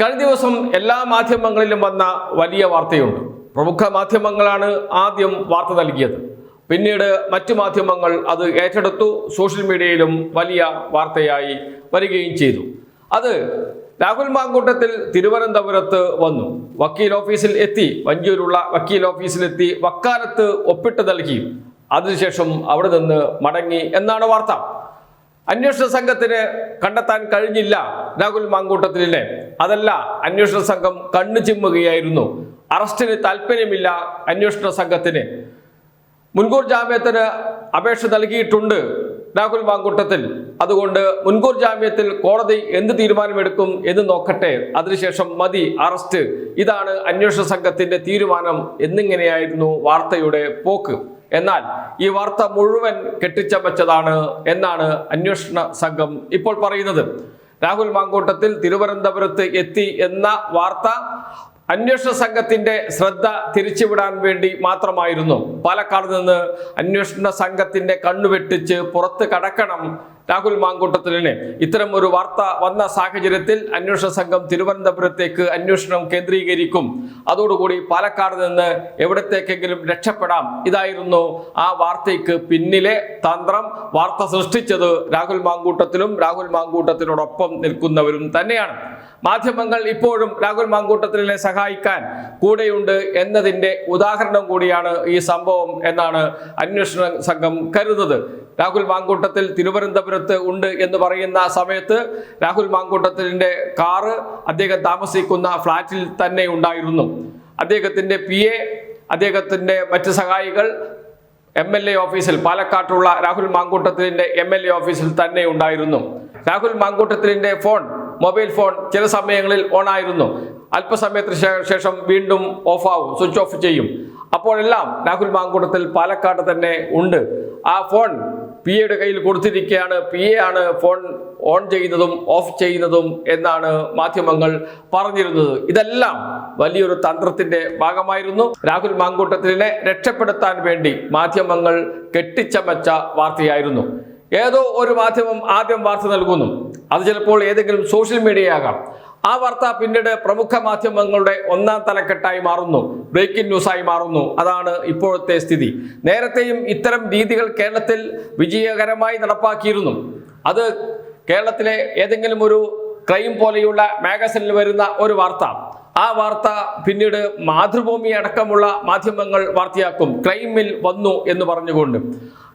കഴിഞ്ഞ ദിവസം എല്ലാ മാധ്യമങ്ങളിലും വന്ന വലിയ വാർത്തയുണ്ട്. പ്രമുഖ മാധ്യമങ്ങളാണ് ആദ്യം വാർത്ത നൽകിയത്. പിന്നീട് മറ്റു മാധ്യമങ്ങൾ അത് ഏറ്റെടുത്തു. സോഷ്യൽ മീഡിയയിലും വലിയ വാർത്തയായി വരികയും ചെയ്തു. അത് രാഹുൽ മാങ്കൂട്ടത്തിൽ തിരുവനന്തപുരത്ത് വന്നു. വക്കീൽ ഓഫീസിൽ എത്തി. വഞ്ചൂരുള്ള വക്കീൽ ഓഫീസിലെത്തി. വക്കാലത്ത് ഒപ്പിട്ട് നൽകി. അതിനുശേഷം അവിടെ നിന്ന് മടങ്ങി എന്നാണ് വാർത്ത. അന്വേഷണ സംഘത്തിന് കണ്ടെത്താൻ കഴിഞ്ഞില്ല രാഹുൽ മാങ്കൂട്ടത്തിലിനെ. അതല്ല അന്വേഷണ സംഘം കണ്ണു ചിമ്മുകയായിരുന്നു. അറസ്റ്റിന് താല്പര്യമില്ല അന്വേഷണ സംഘത്തിന്. മുൻകൂർ ജാമ്യത്തിന് അപേക്ഷ നൽകിയിട്ടുണ്ട് രാഹുൽ മാങ്കൂട്ടത്തിൽ. അതുകൊണ്ട് മുൻകൂർ ജാമ്യത്തിൽ കോടതി എന്ത് തീരുമാനമെടുക്കും എന്ന് നോക്കട്ടെ. അതിനുശേഷം മതി അറസ്റ്റ്. ഇതാണ് അന്വേഷണ സംഘത്തിന്റെ തീരുമാനം എന്നിങ്ങനെയായിരുന്നു വാർത്തയുടെ പോക്ക്. എന്നാൽ ഈ വാർത്ത മുഴുവൻ കെട്ടിച്ചമച്ചതാണ് എന്നാണ് അന്വേഷണ സംഘം ഇപ്പോൾ പറയുന്നത്. രാഹുൽ മാങ്കൂട്ടത്തിൽ തിരുവനന്തപുരത്ത് എത്തി എന്ന വാർത്ത അന്വേഷണ സംഘത്തിന്റെ ശ്രദ്ധ തിരിച്ചുവിടാൻ വേണ്ടി മാത്രമായിരുന്നു. പാലക്കാട് നിന്ന് അന്വേഷണ സംഘത്തിന്റെ കണ്ണുവെട്ടിച്ച് പുറത്ത് കടക്കണം രാഹുൽ മാങ്കൂട്ടത്തിലിന് ഇത്തരം ഒരു വാർത്ത വന്ന സാഹചര്യത്തിൽ അന്വേഷണ സംഘം തിരുവനന്തപുരത്തേക്ക് അന്വേഷണം കേന്ദ്രീകരിക്കും. അതോടുകൂടി പാലക്കാട് നിന്ന് എവിടത്തേക്കെങ്കിലും രക്ഷപ്പെടാം. ഇതായിരുന്നു ആ വാർത്തയ്ക്ക് പിന്നിലെ തന്ത്രം. വാർത്ത സൃഷ്ടിച്ചത് രാഹുൽ മാങ്കൂട്ടത്തിലും രാഹുൽ മാങ്കൂട്ടത്തിനോടൊപ്പം നിൽക്കുന്നവരും തന്നെയാണ്. മാധ്യമങ്ങൾ ഇപ്പോഴും രാഹുൽ മാങ്കൂട്ടത്തിനെ സഹായിക്കാൻ കൂടെയുണ്ട് എന്നതിന്റെ ഉദാഹരണം കൂടിയാണ് ഈ സംഭവം എന്നാണ് അന്വേഷണ സംഘം കരുതുന്നത്. രാഹുൽ മാങ്കൂട്ടത്തിൽ തിരുവനന്തപുരത്ത് ഉണ്ട് എന്ന് പറയുന്ന സമയത്ത് രാഹുൽ മാങ്കൂട്ടത്തിന്റെ കാറ് അദ്ദേഹം താമസിക്കുന്ന ഫ്ളാറ്റിൽ തന്നെ ഉണ്ടായിരുന്നു. അദ്ദേഹത്തിന്റെ പി എ അദ്ദേഹത്തിന്റെ മറ്റ് സഹായികൾ എം എൽ എ ഓഫീസിൽ പാലക്കാട്ടുള്ള രാഹുൽ മാങ്കൂട്ടത്തിലിന്റെ എം എൽ എ ഓഫീസിൽ തന്നെ ഉണ്ടായിരുന്നു. രാഹുൽ മാങ്കൂട്ടത്തിലിന്റെ ഫോൺ മൊബൈൽ ഫോൺ ചില സമയങ്ങളിൽ ഓൺ ആയിരുന്നു അല്പസമയത്തിന് ശേഷം വീണ്ടും ഓഫ് ആവും സ്വിച്ച് ഓഫ് ചെയ്യും. അപ്പോഴെല്ലാം രാഹുൽ മാങ്കൂട്ടത്തിൽ പാലക്കാട് തന്നെ ഉണ്ട്. ആ ഫോൺ പി എയുടെ കയ്യിൽ കൊടുത്തിരിക്കുകയാണ്. പി എ ആണ് ഫോൺ ഓൺ ചെയ്യുന്നതും ഓഫ് ചെയ്യുന്നതും എന്നാണ് മാധ്യമങ്ങൾ പറഞ്ഞിരുന്നത്. ഇതെല്ലാം വലിയൊരു തന്ത്രത്തിന്റെ ഭാഗമായിരുന്നു. രാഹുൽ മാങ്കൂട്ടത്തിനെ രക്ഷപ്പെടുത്താൻ വേണ്ടി മാധ്യമങ്ങൾ കെട്ടിച്ചമച്ച വാർത്തയായിരുന്നു. ഏതോ ഒരു മാധ്യമം ആദ്യം വാർത്ത നൽകുന്നു. അത് ചിലപ്പോൾ ഏതെങ്കിലും സോഷ്യൽ മീഡിയ ആകാം. ആ വാർത്ത പിന്നീട് പ്രമുഖ മാധ്യമങ്ങളുടെ ഒന്നാം തലക്കെട്ടായി മാറുന്നു. ബ്രേക്കിംഗ് ന്യൂസായി മാറുന്നു. അതാണ് ഇപ്പോഴത്തെ സ്ഥിതി. നേരത്തെയും ഇത്തരം രീതികൾ കേരളത്തിൽ വിജയകരമായി നടപ്പാക്കിയിരുന്നു. അത് കേരളത്തിലെ ഏതെങ്കിലും ഒരു ക്രൈം പോലെയുള്ള മാഗസിനിൽ വരുന്ന ഒരു വാർത്ത. ആ വാർത്ത പിന്നീട് മാതൃഭൂമി അടക്കമുള്ള മാധ്യമങ്ങൾ വാർത്തയാക്കും. ക്രൈമിൽ വന്നു എന്ന് പറഞ്ഞുകൊണ്ട്.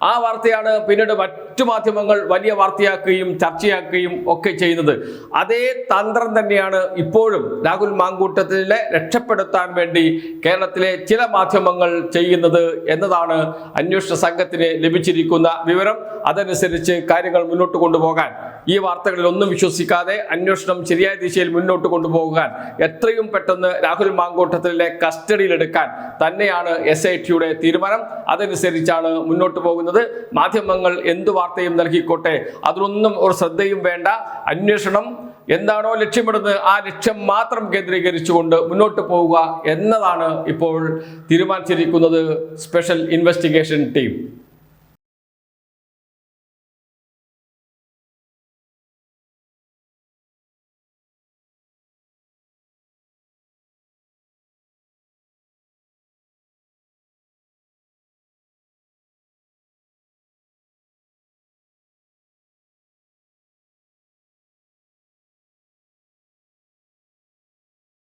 ആ വാർത്തയാണ് പിന്നീട് മറ്റു മാധ്യമങ്ങൾ വലിയ വാർത്തയാക്കുകയും ചർച്ചയാക്കുകയും ഒക്കെ ചെയ്യുന്നത്. അതേ തന്ത്രം തന്നെയാണ് ഇപ്പോഴും രാഹുൽ മാങ്കൂട്ടത്തിലെ രക്ഷപ്പെടുത്താൻ വേണ്ടി കേരളത്തിലെ ചില മാധ്യമങ്ങൾ ചെയ്യുന്നത് എന്നതാണ് അന്വേഷണ സംഘത്തിന് ലഭിച്ചിരിക്കുന്ന വിവരം. അതനുസരിച്ച് കാര്യങ്ങൾ മുന്നോട്ട് കൊണ്ടുപോകാൻ ഈ വാർത്തകളിൽ ഒന്നും വിശ്വസിക്കാതെ അന്വേഷണം ശരിയായ ദിശയിൽ മുന്നോട്ട് കൊണ്ടുപോകാൻ എത്രയും പെട്ടെന്ന് രാഹുൽ മാങ്കോട്ടത്തിലെ കസ്റ്റഡിയിലെടുക്കാൻ തന്നെയാണ് എസ് ഐ ടിയുടെ തീരുമാനം. അതനുസരിച്ചാണ് മുന്നോട്ട് പോകുന്നത്. മാധ്യമങ്ങൾ എന്ത് വാർത്തയും നൽകിക്കോട്ടെ അതിലൊന്നും ഒരു ശ്രദ്ധയും വേണ്ട. അന്വേഷണം എന്താണോ ലക്ഷ്യമിടുന്നത് ആ ലക്ഷ്യം മാത്രം കേന്ദ്രീകരിച്ചുകൊണ്ട് മുന്നോട്ട് പോവുക എന്നതാണ് ഇപ്പോൾ തീരുമാനിച്ചിരിക്കുന്നത് സ്പെഷ്യൽ ഇൻവെസ്റ്റിഗേഷൻ ടീം.